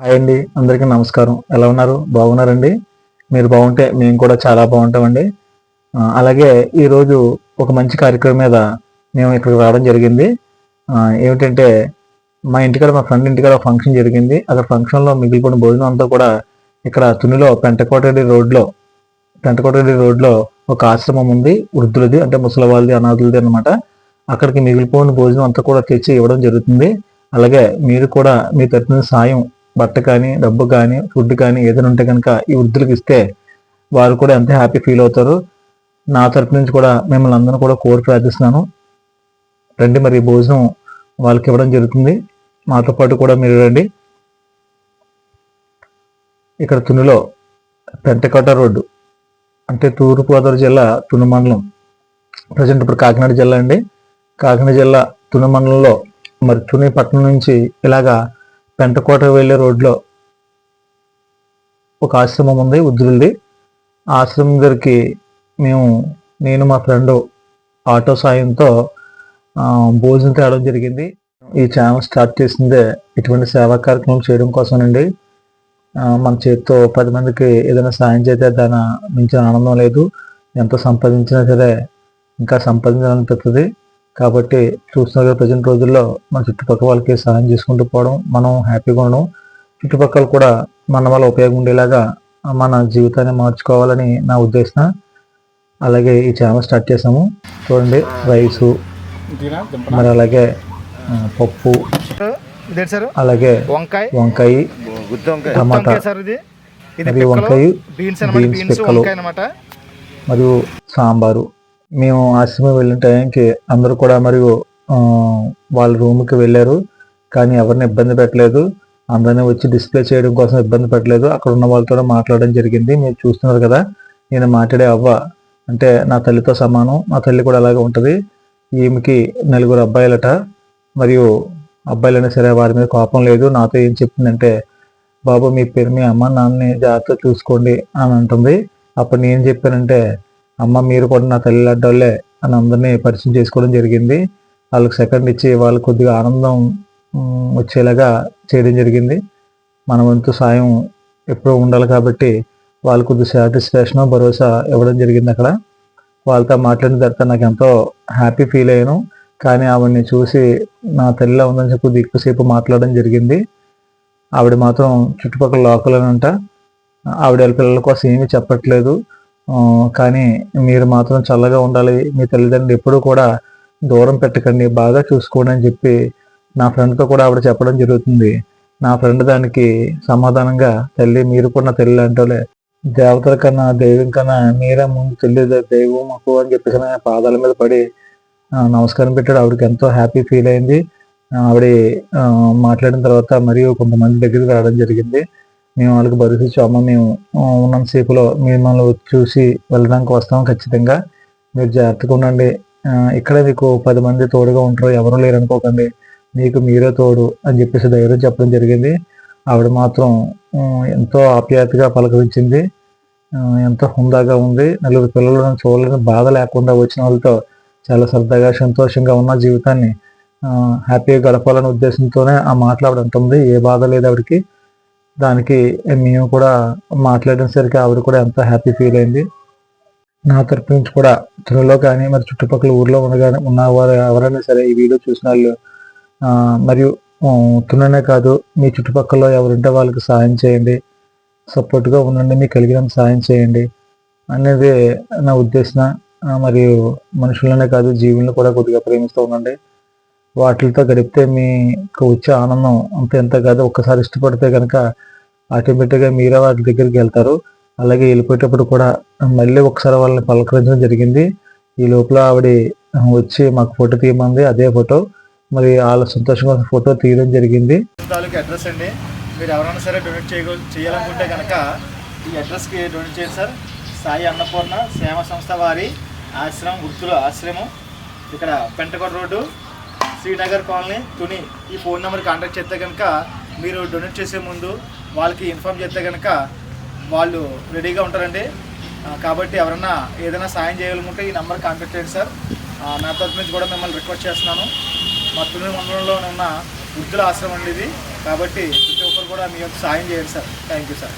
Hi అండి అందరికీ నమస్కారం. ఎలా ఉన్నారు? బాగున్నారండి? మీరు బాగుంటే మేము కూడా చాలా బాగుంటామండి. అలాగే ఈరోజు ఒక మంచి కార్యక్రమం మీద మేము ఇక్కడికి రావడం జరిగింది. ఏమిటంటే మా ఇంటికాడ మా ఫ్రెండ్ ఇంటికాడ ఫంక్షన్ జరిగింది. అక్కడ ఫంక్షన్లో మిగిలిపోయిన భోజనం అంతా కూడా ఇక్కడ తునిలో పెంటకోటరెడ్డి రోడ్లో పెంటకోటరెడ్డి రోడ్లో ఒక ఆశ్రమం ఉంది వృద్ధులది అంటే ముసలి వాళ్ళది అనాథులది అనమాట అక్కడికి మిగిలిపోయిన భోజనం అంతా కూడా తెచ్చి ఇవ్వడం జరుగుతుంది. అలాగే మీరు కూడా మీ తరఫున సాయం బట్ట కానీ డబ్బు కానీ ఫుడ్ కానీ ఏదైనా ఉంటే కనుక ఈ వృద్ధులకు ఇస్తే వారు కూడా ఎంత హ్యాపీ ఫీల్ అవుతారు. నా తరపు నుంచి కూడా మిమ్మల్ని అందరూ కూడా కోరి ప్రార్థిస్తున్నాను. రండి మరి ఈ భోజనం వాళ్ళకి ఇవ్వడం జరుగుతుంది. మాతో పాటు కూడా మీరు రండి. ఇక్కడ తునిలో పెంటకోట రోడ్డు అంటే తూర్పుగోదావరి జిల్లా తుని మండలం ప్రజెంట్ ఇప్పుడు కాకినాడ జిల్లా అండి. కాకినాడ జిల్లా తుని మండలంలో మరి తుని పట్టణం నుంచి ఇలాగా పెంటకోట వెళ్ళే రోడ్లో ఒక ఆశ్రమం ఉంది ఉద్రుల్ది. ఆశ్రమం దగ్గరికి మేము నేను మా ఫ్రెండ్ ఆటో సాయంతో భోజనం తేవడం జరిగింది. ఈ ఛానల్ స్టార్ట్ చేసిందే ఇటువంటి సేవా కార్యక్రమం చేయడం కోసమేనండి మన చేతితో పది మందికి ఏదైనా సాయం చేస్తే దాని మించిన ఆనందం లేదు. ఎంత సంపాదించినా సరే ఇంకా సంపాదించాలనిపిస్తుంది. కాబట్టి చూస్తున్నారు కదా ప్రజెంట్ రోజుల్లో మన చుట్టుపక్కల వాళ్ళకి సహాయం చేసుకుంటూ పోవడం మనం హ్యాపీగా ఉండడం చుట్టుపక్కల కూడా మన వల్ల ఉపయోగం ఉండేలాగా మన జీవితాన్ని మార్చుకోవాలని నా ఉద్దేశం అలాగే ఈ ఛానల్ స్టార్ట్ చేసాము. చూడండి రైసు మరి అలాగే పప్పు అలాగే వంకాయ. వంకాయ టమాటా వంకాయ సార్ ఇది. ఇది మరియు వంకాయ బీన్స్ పిక్కలు. మరియు సాంబారు. మేము ఆశ్రమం వెళ్ళిన టైంకి అందరూ కూడా మరియు వాళ్ళ రూమ్కి వెళ్ళారు. కానీ ఎవరిని ఇబ్బంది పెట్టలేదు. అందరినీ వచ్చి డిస్ప్లే చేయడం కోసం ఇబ్బంది పెట్టలేదు. అక్కడ ఉన్న వాళ్ళతో మాట్లాడడం జరిగింది. మీరు చూస్తున్నారు కదా నేను మాట్లాడే అవ్వ అంటే నా తల్లితో సమానం. మా తల్లి కూడా అలాగే ఉంటుంది. ఈమెకి నలుగురు అబ్బాయిలట. మరియు అబ్బాయిలైనా సరే వారి మీద కోపం లేదు. నాతో ఏం చెప్పిందంటే బాబు మీ పేరు మీ అమ్మ నాన్నని జాగ్రత్త చూసుకోండి అని అంటుంది. అప్పుడు నేను చెప్పానంటే అమ్మ మీరు కూడా నా తల్లి వాళ్ళే అని అందరినీ పరిచయం చేసుకోవడం జరిగింది. వాళ్ళకి సెకండ్ ఇచ్చి వాళ్ళు కొద్దిగా ఆనందం వచ్చేలాగా చేయడం జరిగింది. మన వంతు సాయం ఎప్పుడూ ఉండాలి కాబట్టి వాళ్ళు కొద్ది సాటిస్ఫాక్షన్ భరోసా ఇవ్వడం జరిగింది అక్కడ. వాళ్ళతో మాట్లాడిన తర్వాత నాకు ఎంతో హ్యాపీ ఫీల్ అయ్యాను. కానీ ఆవిడని చూసి నా తల్లిలో ఉందని చెప్పి కొద్ది ఎక్కువసేపు మాట్లాడడం జరిగింది. ఆవిడ మాత్రం చుట్టుపక్కల లోకల్ అంట ఆవిడ పిల్లల కోసం ఏమీ చెప్పట్లేదు. కానీ మీరు మాత్రం చల్లగా ఉండాలి. మీ తల్లిదండ్రులు ఎప్పుడూ కూడా దూరం పెట్టకండి. బాగా చూసుకోండి అని చెప్పి నా ఫ్రెండ్తో కూడా ఆవిడ చెప్పడం జరుగుతుంది. నా ఫ్రెండ్ దానికి సమాధానంగా తల్లి మీరు కూడా నా తల్లి అంటే దేవతల కన్నా దైవం కన్నా మీరే ముందు తల్లి దైవం మాకు అని చెప్పేసి పాదాల మీద పడి నమస్కారం పెట్టాడు. ఆవిడకి ఎంతో హ్యాపీ ఫీల్ అయింది. ఆవిడ మాట్లాడిన తర్వాత మరియు కొంతమంది దగ్గరికి రావడం జరిగింది. మేము వాళ్ళకి భరోసా ఇచ్చాము మేము ఆ, ఉన్నంతసేపులో మిమ్మల్ని చూసి వెళ్ళడానికి వస్తాం ఖచ్చితంగా. మీరు జాగ్రత్తగా ఉండండి. ఇక్కడ ఇక్కడే మీకు పది మంది తోడుగా ఉంటారు. ఎవరు లేరు అనుకోకండి. మీకు మీరే తోడు అని చెప్పేసి ధైర్యం చెప్పడం జరిగింది. ఆవిడ మాత్రం ఎంతో ఆప్యాయతగా పలకరించింది. ఎంతో హుందాగా ఉంది. నలుగురు పిల్లలను చూడలేని బాధ లేకుండా వచ్చిన వాళ్ళతో చాలా సరదాగా సంతోషంగా ఉన్న జీవితాన్ని హ్యాపీగా గడపాలనే ఉద్దేశంతోనే ఆ మాట్లాడంటుంది ఏ బాధ లేదు ఆవిడకి. దానికి మేము కూడా మాట్లాడేసరికి ఆవిడ కూడా ఎంతో హ్యాపీ ఫీల్ అయింది. నా తరపు నుంచి కూడా తనలో కానీ మరి చుట్టుపక్కల ఊర్లో ఉన్న కానీ ఉన్న ఎవరైనా సరే ఈ వీడియో చూసిన వాళ్ళు మరియు తుననే కాదు మీ చుట్టుపక్కల ఎవరుంటే వాళ్ళకి సాయం చేయండి. సపోర్ట్గా ఉండండి మీకు కలిగినంత సాయం చేయండి. అనేది నా ఉద్దేశం మరియు మనుషులనే కాదు జీవులను కూడా కొద్దిగా ప్రేమిస్తూ ఉండండి. వాటితో గడిపితే మీకు వచ్చే ఆనందం అంత ఎంత కాదు. ఒక్కసారి ఇష్టపడితే కనుక ఆటోమేటిక్గా మీరే వాటి దగ్గరికి వెళ్తారు. అలాగే వెళ్ళిపోయేటప్పుడు కూడా మళ్ళీ ఒకసారి వాళ్ళని పలకరించడం జరిగింది. ఈ లోపల ఆవిడ వచ్చి మాకు ఫోటో తీయమంది. అదే ఫోటో. మరి వాళ్ళ సంతోషంగా ఫోటో తీయడం జరిగింది. తాలూకు అడ్రస్ అండి. మీరు ఎవరైనా సరే డొనేట్ చేయ చేయాలనుకుంటే కనుక ఈ అడ్రస్కి డొనేట్ చేయండి సార్. సాయి అన్నపూర్ణ సేవా సంస్థ వారి ఆశ్రమం వృత్తుల ఆశ్రమం. ఇక్కడ పెంటకోట రోడ్డు. శ్రీనగర్ కాలనీ తుని ఈ ఫోన్ నెంబర్ కాంటాక్ట్ చేస్తే కనుక మీరు డొనేట్ చేసే ముందు వాళ్ళకి ఇన్ఫామ్ చేస్తే కనుక వాళ్ళు రెడీగా ఉంటారండి. కాబట్టి ఎవరన్నా ఏదైనా సాయం చేయాలనుకుంటే ఈ నెంబర్ కాంటాక్ట్ చేయండి సార్. నా తరఫు నుంచి కూడా మిమ్మల్ని రిక్వెస్ట్ చేస్తున్నాను. మా తుని మండలంలో ఉన్న వృద్ధుల ఆశ్రమం అండి ఇది. కాబట్టి ప్రతి ఒక్కరు కూడా మీ యొక్క సాయం చేయండి సార్. Thank you sir.